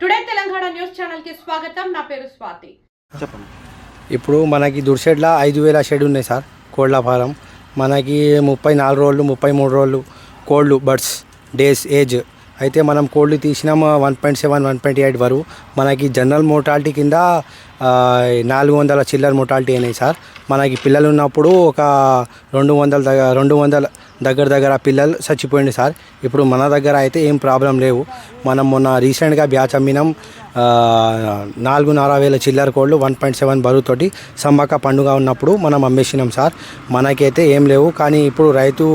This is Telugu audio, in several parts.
టుడే తెలంగాణ న్యూస్ ఛానల్కి స్వాగతం. నా పేరు స్వాతి. చెప్పండి. ఇప్పుడు మనకి దుర్షెడ్ల ఐదు వేల షెడ్ ఉన్నాయి సార్ కోళ్ళ ఫారం. మనకి ముప్పై నాలుగు రోజులు ముప్పై మూడు రోజులు కోళ్ళు బర్డ్స్ డేస్ ఏజ్. అయితే మనం కోళ్ళు తీసినాం one point seven one point eight వరకు. మనకి జనరల్ మోటాలిటీ కింద నాలుగు వందల చిల్లర మొటాలిటీ అయినాయి సార్. మనకి పిల్లలు ఉన్నప్పుడు ఒక రెండు వందల దగ్గర రెండు వందల దగ్గర దగ్గర పిల్లలు చచ్చిపోయింది సార్. ఇప్పుడు మన దగ్గర అయితే ఏం ప్రాబ్లం లేవు. మనం మొన్న రీసెంట్గా బ్యాచ్ అమ్మినాం. నాలుగున్నర వేల చిల్లర కోళ్ళు వన్ పాయింట్ సెవెన్ బరువుతోటి సమ్మక్క పండుగ ఉన్నప్పుడు మనం అమ్మేసినాం సార్. మనకైతే ఏం లేవు. కానీ ఇప్పుడు రైతు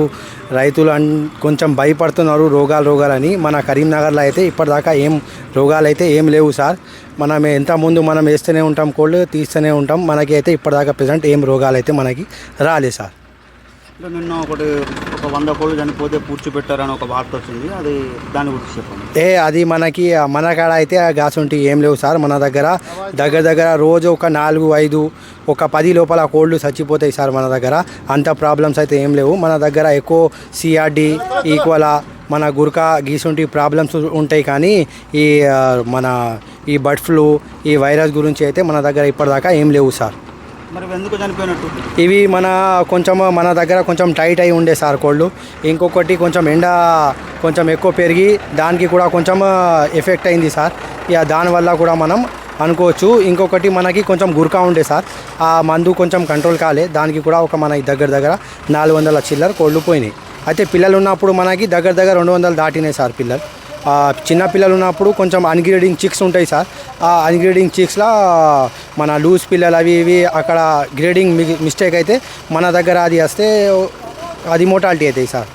రైతులు అన్ కొంచెం భయపడుతున్నారు రోగాలు రోగాలని. మన కరీంనగర్లో అయితే ఇప్పటిదాకా ఏం రోగాలు అయితే ఏం లేవు సార్. మనం ఎంత ముందు మనం వేస్తూనే ఉంటాం కోళ్ళు తీస్తూనే ఉంటాం. మనకి అయితే ఇప్పటిదాకా ప్రజెంట్ ఏం రోగాలు అయితే మనకి రాలేదు సార్. నిన్న ఒకటి ఒక వంద కోళ్ళు చనిపోతే పూడ్చిపెట్టారని ఒక వార్త వచ్చింది. అది దాని గురించి చెప్పండి. ఏ అది మనకి మన కాడ అయితే ఉంటే ఏం లేవు సార్. మన దగ్గర దగ్గర దగ్గర రోజు ఒక నాలుగు ఐదు ఒక పది లోపల కోళ్ళు చచ్చిపోతాయి సార్ మన దగ్గర. అంత ప్రాబ్లమ్స్ అయితే ఏం లేవు. మన దగ్గర ఎక్కువ సిఆర్డి ఈక్వలా మన గురక గీసుంటి ప్రాబ్లమ్స్ ఉంటాయి కానీ ఈ మన ఈ బర్డ్ ఫ్లూ ఈ వైరస్ గురించి అయితే మన దగ్గర ఇప్పటిదాకా ఏం లేవు సార్. మరి ఎందుకు చనిపోయినట్టు? ఇవి మన కొంచెం మన దగ్గర కొంచెం టైట్ అయి ఉండే సార్ కోళ్ళు. ఇంకొకటి కొంచెం ఎండ కొంచెం ఎక్కువ పెరిగి దానికి కూడా కొంచెం ఎఫెక్ట్ అయింది సార్. ఇక దానివల్ల కూడా మనం అనుకోవచ్చు. ఇంకొకటి మనకి కొంచెం గురకా ఉండే సార్. ఆ మందు కొంచెం కంట్రోల్ కాలే. దానికి కూడా ఒక మన దగ్గర దగ్గర నాలుగు వందల చిల్లర కోళ్ళు పోయినాయి. అయితే పిల్లలు ఉన్నప్పుడు మనకి దగ్గర దగ్గర రెండు వందలు దాటినాయి సార్ పిల్లలు. చిన్న పిల్లలు ఉన్నప్పుడు కొంచెం అన్గ్రేడింగ్ చిక్స్ ఉంటాయి సార్. ఆ అన్గ్రేడింగ్ చిక్స్లో మన లూజ్ పిల్లలు అవి ఇవి అక్కడ గ్రేడింగ్ మిస్టేక్ అయితే మన దగ్గర అది వస్తే అది మోటాలిటీ అవుతాయి సార్.